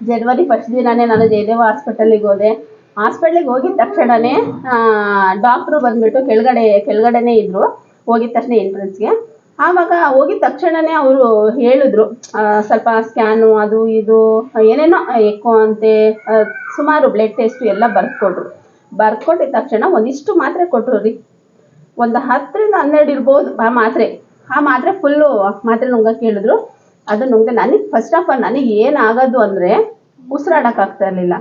ಜನವರಿ first ದಿನಾನೇ ನಾನು ಜಯದೇವ ಹಾಸ್ಪಿಟಲಿಗೆ ಹೋದೆ. ಹಾಸ್ಪಿಟ್ಲಿಗೆ ಹೋಗಿದ ತಕ್ಷಣನೇ ಡಾಕ್ಟ್ರು ಬಂದ್ಬಿಟ್ಟು ಕೆಳಗಡೆ ಕೆಳಗಡೆನೇ ಇದ್ರು. ಹೋಗಿದ ತಕ್ಷಣ ಎಂಟ್ರೆನ್ಸ್ಗೆ ಆವಾಗ ಹೋಗಿದ ತಕ್ಷಣನೇ ಅವರು ಹೇಳಿದ್ರು ಆ, ಸ್ವಲ್ಪ ಸ್ಕ್ಯಾನು ಅದು ಇದು ಏನೇನೋ ಎಕೋ ಅಂತೆ ಸುಮಾರು ಬ್ಲಡ್ ಟೆಸ್ಟ್ ಎಲ್ಲ ಬರ್ಕೊಟ್ರು. ಬರ್ಕೊಟ್ಟಿದ ತಕ್ಷಣ ಒಂದಿಷ್ಟು ಮಾತ್ರೆ ಕೊಟ್ಟರು ರೀ. ಒಂದು ಹತ್ತರಿಂದ ಹನ್ನೆರಡು ಇರ್ಬೋದು ಆ ಮಾತ್ರೆ. ಆ ಮಾತ್ರೆ ಫುಲ್ಲು ಮಾತ್ರೆ ನುಂಗಕ್ಕೆ ಹೇಳಿದ್ರು. ಅದು ನುಂಗ್ದೆ ನನಗೆ ಫಸ್ಟ್ ಆಫ್ ಆಲ್ ನನಗೆ ಏನಾಗೋದು ಅಂದರೆ ಆಗ್ತಾ ಇರ್ಲಿಲ್ಲ.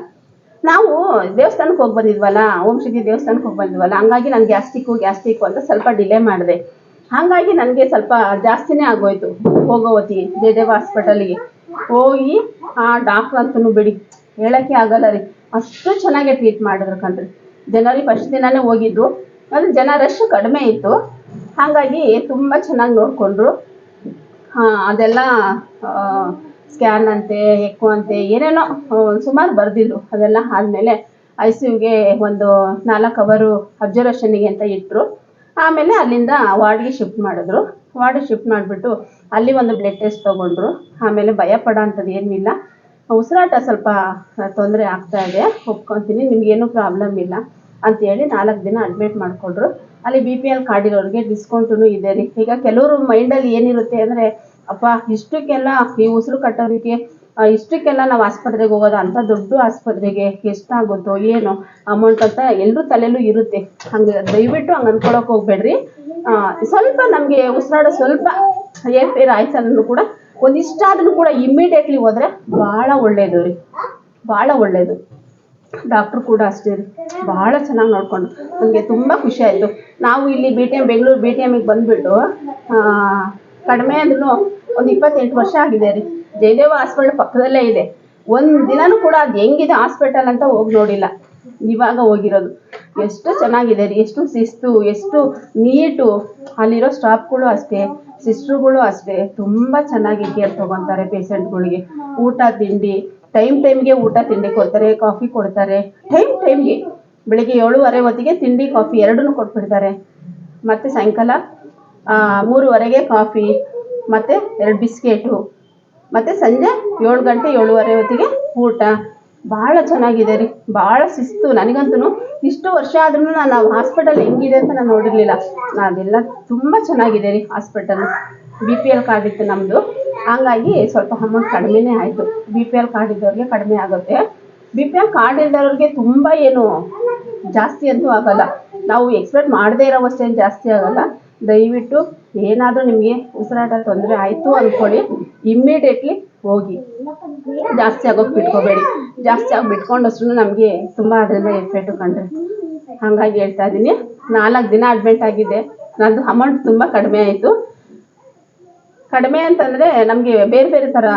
ನಾವು ದೇವಸ್ಥಾನಕ್ಕೆ ಹೋಗಿ ಬಂದಿದ್ವಲ್ಲ, ಓಂ ಶಕ್ತಿ ದೇವಸ್ಥಾನಕ್ಕೆ ಹೋಗಿ ಬಂದಿದ್ವಲ್ಲ, ಹಂಗಾಗಿ ನಾನು ಗ್ಯಾಸ್ಟಿಕ್ಕು ಗ್ಯಾಸ್ಟಿಕ್ಕು ಅಂತ ಸ್ವಲ್ಪ ಡಿಲೇ ಮಾಡಿದೆ. ಹಾಗಾಗಿ ನನಗೆ ಸ್ವಲ್ಪ ಜಾಸ್ತಿನೇ ಆಗೋಯ್ತು ಹೋಗೋ ಹೊತ್ತಿಗೆ ಜಯದೇವ ಹಾಸ್ಪಿಟಲಿಗೆ. ಹೋಗಿ, ಆ ಡಾಕ್ಟ್ರ್ ಅಂತೂ ಬಿಡಿ, ಹೇಳೋಕ್ಕೆ ಆಗಲ್ಲ ರೀ. ಅಷ್ಟು ಚೆನ್ನಾಗಿ ಟ್ರೀಟ್ ಮಾಡಿದ್ರು ಕಣ್ರಿ. ಜನವರಿ ಫಸ್ಟ್ ದಿನನೇ ಹೋಗಿದ್ದು ಅಂದ್ರೆ ಜನ ರಶ್ ಕಡಿಮೆ ಇತ್ತು. ಹಾಗಾಗಿ ತುಂಬ ಚೆನ್ನಾಗಿ ನೋಡಿಕೊಂಡ್ರು. ಅದೆಲ್ಲ ಸ್ಕ್ಯಾನ್ ಅಂತೆ ಎಕೋ ಅಂತೆ, ಏನೇನೋ ಸುಮಾರು ಬರೆದಿದ್ರು. ಅದೆಲ್ಲ ಆದಮೇಲೆ ಐ ಸಿ ಯುಗೆ ಒಂದು ನಾಲ್ಕು ಅವರು ಅಬ್ಸರ್ವೇಷನ್ನಿಗೆ ಅಂತ ಇಟ್ಟರು ಆಮೇಲೆ ಅಲ್ಲಿಂದ ವಾರ್ಡ್ಗೆ ಶಿಫ್ಟ್ ಮಾಡಿದ್ರು. ವಾರ್ಡ್ಗೆ ಶಿಫ್ಟ್ ಮಾಡಿಬಿಟ್ಟು ಅಲ್ಲಿ ಒಂದು ಬ್ಲಡ್ ಟೆಸ್ಟ್ ತೊಗೊಂಡ್ರು. ಆಮೇಲೆ ಭಯ ಪಡೋ ಅಂಥದ್ದು ಏನಿಲ್ಲ. ಉಸಿರಾಟ ಸ್ವಲ್ಪ ತೊಂದರೆ ಆಗ್ತಾ ಇದೆ. ಒಪ್ಕೊತೀನಿ, ನಿಮಗೇನು ಪ್ರಾಬ್ಲಮ್ ಇಲ್ಲ ಅಂತೇಳಿ ನಾಲ್ಕು ದಿನ ಅಡ್ಮಿಟ್ ಮಾಡಿಕೊಂಡ್ರು. ಅಲ್ಲಿ ಬಿ ಪಿ ಎಲ್ ಕಾರ್ಡ್ ಇರೋರಿಗೆ ಡಿಸ್ಕೌಂಟೂ ಇದೆ ರೀ. ಈಗ ಕೆಲವರು ಮೈಂಡಲ್ಲಿ ಏನಿರುತ್ತೆ ಅಂದರೆ ಅಪ್ಪ ಇಷ್ಟಕ್ಕೆಲ್ಲ ಈ ಉಸಿರು ಕಟ್ಟೋರಿಗೆ ಆ, ಇಷ್ಟಕ್ಕೆಲ್ಲ ನಾವು ಆಸ್ಪತ್ರೆಗೆ ಹೋಗೋದ ಅಂತ ದೊಡ್ಡ ಆಸ್ಪತ್ರೆಗೆ ಎಷ್ಟಾಗುತ್ತೋ ಏನೋ ಅಮೌಂಟ್ ಅಂತ ಎಲ್ಲರೂ ತಲೆಯಲ್ಲೂ ಇರುತ್ತೆ. ಹಂಗೆ ದಯವಿಟ್ಟು ಹಂಗೆ ಅಂದ್ಕೊಳಕ್ ಹೋಗ್ಬೇಡ್ರಿ. ಆ, ಸ್ವಲ್ಪ ನಮಗೆ ಉಸಿರಾಡೋ ಸ್ವಲ್ಪ ಏರ್ಪೇರ್ ಆಯ್ತು ಕೂಡ ಒಂದಿಷ್ಟಾದ್ರೂ ಕೂಡ ಇಮ್ಮಿಡಿಯೇಟ್ಲಿ ಹೋದ್ರೆ ಬಹಳ ಒಳ್ಳೇದು ರೀ. ಬಹಳ ಒಳ್ಳೇದು. ಡಾಕ್ಟ್ರು ಕೂಡ ಅಷ್ಟೇ ರೀ. ಭಾಳ ಚೆನ್ನಾಗಿ ನೋಡ್ಕೊಂಡು. ನನಗೆ ತುಂಬಾ ಖುಷಿ ಆಯ್ತು. ನಾವು ಇಲ್ಲಿ B T M Bengaluru B T ಬಂದ್ಬಿಟ್ಟು ಬಂದುಬಿಟ್ಟು ಕಡಿಮೆ ಅಂದ್ರೂ ಒಂದು ಇಪ್ಪತ್ತೆಂಟು ವರ್ಷ ಆಗಿದೆ ರೀ. ಜಯದೇವ ಹಾಸ್ಪಿಟಲ್ ಪಕ್ಕದಲ್ಲೇ ಇದೆ. ಒಂದು ದಿನನೂ ಕೂಡ ಅದು ಹೆಂಗಿದೆ ಹಾಸ್ಪಿಟಲ್ ಅಂತ ಹೋಗಿ ನೋಡಿಲ್ಲ. ಇವಾಗ ಹೋಗಿರೋದು. ಎಷ್ಟು ಚೆನ್ನಾಗಿದೆ ರೀ. ಎಷ್ಟು ಶಿಸ್ತು, ಎಷ್ಟು ನೀಟು. ಅಲ್ಲಿರೋ ಸ್ಟಾಫ್ಗಳು ಅಷ್ಟೇ ಸಿಸ್ಟ್ರುಗಳು ಅಷ್ಟೇ. ತುಂಬ ಚೆನ್ನಾಗಿ ಕೇರ್ ತೊಗೊತಾರೆ ಪೇಷಂಟ್ಗಳಿಗೆ ಊಟ, ತಿಂಡಿ ಟೈಮ್ ಟೈಮ್ಗೆ ಊಟ, ತಿಂಡಿ ಕೊಡ್ತಾರೆ ಕಾಫಿ ಕೊಡ್ತಾರೆ. ಟೈಮ್ ಟೈಮ್ಗೆ ಬೆಳಿಗ್ಗೆ ಏಳುವರೆ ಹೊತ್ತಿಗೆ ತಿಂಡಿ ಕಾಫಿ ಎರಡನ್ನೂ ಕೊಟ್ಬಿಡ್ತಾರೆ. ಮತ್ತು ಸಾಯಂಕಾಲ ಮೂರುವರೆಗೆ ಕಾಫಿ, ಮತ್ತು ಎರಡು ಬಿಸ್ಕೆಟು, ಮತ್ತು ಸಂಜೆ ಏಳು ಗಂಟೆ ಏಳುವರೆ ಹೊತ್ತಿಗೆ ಊಟ. ಭಾಳ ಚೆನ್ನಾಗಿದೆ ರೀ, ಭಾಳ ಶಿಸ್ತು. ನನಗಂತೂ ಇಷ್ಟು ವರ್ಷ ಆದ್ರೂ ನಾನು ಹಾಸ್ಪಿಟಲ್ ಹೆಂಗಿದೆ ಅಂತ ನಾನು ನೋಡಿರಲಿಲ್ಲ. ಅದೆಲ್ಲ ತುಂಬ ಚೆನ್ನಾಗಿದೆ ರೀ hospital. B P L card ಇತ್ತು ನಮ್ಮದು ಹಂಗಾಗಿ ಸ್ವಲ್ಪ ಅಮೌಂಟ್ ಕಡಿಮೆನೇ ಆಯಿತು. ಬಿ ಪಿ ಎಲ್ ಕಾರ್ಡ್ ಇದ್ದವ್ರಿಗೆ ಕಡಿಮೆ ಆಗುತ್ತೆ. ಬಿ ಪಿ ಎಲ್ ಕಾರ್ಡ್ ಇದ್ದವ್ರಿಗೆ ತುಂಬ ಏನು ಜಾಸ್ತಿ ಅಂತೂ ಆಗಲ್ಲ. ನಾವು ಎಕ್ಸ್ಪೆಕ್ಟ್ ಮಾಡದೇ ಇರೋವಷ್ಟೇನು ಜಾಸ್ತಿ ಆಗಲ್ಲ. ದಯವಿಟ್ಟು ಏನಾದರೂ ನಿಮಗೆ ಉಸಿರಾಟ ತೊಂದರೆ ಆಯಿತು ಅಂದ್ಕೊಳ್ಳಿ ಇಮ್ಮಿಡಿಯೇಟ್ಲಿ ಹೋಗಿ. ಜಾಸ್ತಿ ಆಗೋಕೆ ಬಿಟ್ಕೋಬೇಡಿ. ಜಾಸ್ತಿ ಆಗಿ ಬಿಟ್ಕೊಂಡಷ್ಟು ನಮಗೆ ತುಂಬ ಅದರಿಂದ ಎಫೆಕ್ಟು ಕಂಡ್ರೆ. ಹಾಗಾಗಿ ಹೇಳ್ತಾ ಇದ್ದೀನಿ. ನಾಲ್ಕು ದಿನ ಅಡ್ಮಿಟ್ ಆಗಿದೆ. ನಂದು ಅಮೌಂಟ್ ತುಂಬ ಕಡಿಮೆ ಆಯಿತು. ಕಡಿಮೆ ಅಂತಂದರೆ ನಮಗೆ ಬೇರೆ ಬೇರೆ ಥರ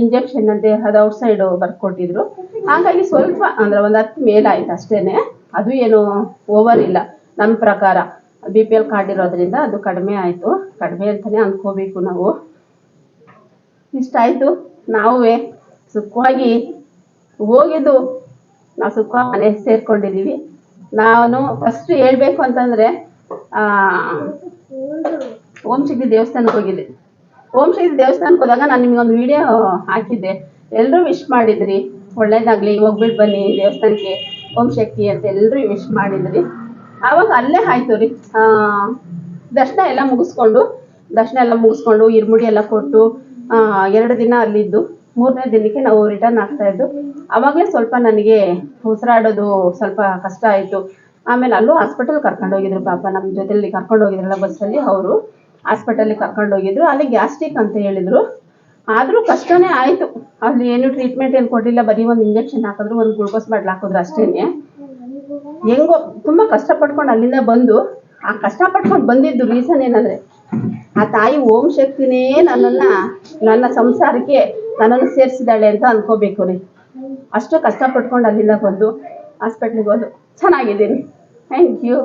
ಇಂಜೆಕ್ಷನ್ ಅಂತೆ ಅದು ಔಟ್ಸೈಡು ಬರ್ಕೊಟ್ಟಿದ್ರು. ಹಾಗಾಗಿ ಸ್ವಲ್ಪ ಅಂದರೆ ಒಂದು ಹತ್ತು ಮೇಲಾಯ್ತು ಅಷ್ಟೇ ಅದು ಏನು ಓವರ್ ಇಲ್ಲ. ನಮ್ಮ ಪ್ರಕಾರ. ಬಿ ಪಿ ಎಲ್ ಕಾರ್ಡ್ ಇರೋದ್ರಿಂದ ಅದು ಕಡಿಮೆ ಆಯಿತು. ಕಡಿಮೆ ಅಂತಲೇ ಅಂದ್ಕೋಬೇಕು ನಾವು. ಇಷ್ಟಾಯಿತು. ನಾವೇ ಸುಖವಾಗಿ ಹೋಗಿದ್ದು. ನಾವು ಸುಖ ಮನೆ ಸೇರ್ಕೊಂಡಿದ್ದೀವಿ. ನಾನು ಫಸ್ಟ್ ಹೇಳ್ಬೇಕು ಅಂತಂದರೆ ಓಂ ಶಕ್ತಿ ದೇವಸ್ಥಾನಕ್ಕೆ ಹೋಗಿದ್ದೆ. ಓಂ ಶಕ್ತಿ ದೇವಸ್ಥಾನಕ್ಕೆ ಹೋದಾಗ ನಾನು ನಿಮಗೊಂದು ವಿಡಿಯೋ ಹಾಕಿದ್ದೆ. ಎಲ್ಲರೂ ವಿಶ್ ಮಾಡಿದ್ರಿ. ಒಳ್ಳೇದಾಗಲಿ ಹೋಗ್ಬಿಟ್ಟು ಬನ್ನಿ ದೇವಸ್ಥಾನಕ್ಕೆ. ಓಂ ಶಕ್ತಿ ಅಂತ ಎಲ್ಲರೂ ವಿಶ್ ಮಾಡಿದ್ರಿ. ಆವಾಗ ಅಲ್ಲೇ ಆಯ್ತು ರೀ. ಆ, ದರ್ಶನ ಎಲ್ಲ ಮುಗಿಸ್ಕೊಂಡು ದರ್ಶನ ಎಲ್ಲ ಮುಗಿಸ್ಕೊಂಡು ಇರ್ಮುಡಿ ಎಲ್ಲ ಕೊಟ್ಟು ಎರಡು ದಿನ ಅಲ್ಲಿದ್ದು. ಮೂರನೇ ದಿನಕ್ಕೆ ನಾವು ರಿಟರ್ನ್ ಆಗ್ತಾ ಇದ್ದು. ಆವಾಗಲೇ ಸ್ವಲ್ಪ ನನಗೆ ಉಸಿರಾಡೋದು ಸ್ವಲ್ಪ ಕಷ್ಟ ಆಯಿತು. ಆಮೇಲೆ ಅಲ್ಲೂ ಹಾಸ್ಪಿಟಲ್ ಕರ್ಕೊಂಡು ಹೋಗಿದ್ರು ಪಾಪ. ನಮ್ಮ ಜೊತೆಲಿ ಕರ್ಕೊಂಡು ಹೋಗಿದ್ರಲ್ಲ ಬಸ್ಸಲ್ಲಿ ಅವರು. ಕರ್ಕೊಂಡು ಹೋಗಿದ್ರು. ಅಲ್ಲಿ ಗ್ಯಾಸ್ಟ್ರಿಕ್ ಅಂತ ಹೇಳಿದ್ರು. ಆದರೂ ಕಷ್ಟನೇ ಆಯಿತು. ಅಲ್ಲಿ ಏನು ಟ್ರೀಟ್ಮೆಂಟ್ ಏನು ಕೊಟ್ಟಿಲ್ಲ ಬರೀ ಒಂದು ಇಂಜೆಕ್ಷನ್ ಹಾಕಿದ್ರು ಒಂದು ಗ್ಲೂಕೋಸ್ ಬಾಟ್ಲ್ ಹಾಕಿದ್ರು ಅಷ್ಟೇ ಹೆಂಗೋ ತುಂಬ ಕಷ್ಟಪಟ್ಕೊಂಡು ಅಲ್ಲಿಂದ ಬಂದು, ಆ ಕಷ್ಟಪಟ್ಕೊಂಡು ಬಂದಿದ್ದು ರೀಸನ್ ಏನಂದರೆ, ಆ ತಾಯಿ ಓಂ ಶಕ್ತಿನೇ ನನ್ನನ್ನು, ನನ್ನ ಸಂಸಾರಕ್ಕೆ ನನ್ನನ್ನು ಸೇರಿಸಿದಾಳೆ ಅಂತ ಅನ್ಕೋಬೇಕು ರೀ ಅಷ್ಟು ಕಷ್ಟಪಟ್ಕೊಂಡು ಅಲ್ಲಿಂದ ಬಂದು ಹಾಸ್ಪಿಟ್ಲಿಗೆ ಹೋದು. ಚೆನ್ನಾಗಿದ್ದೀನಿ. Thank you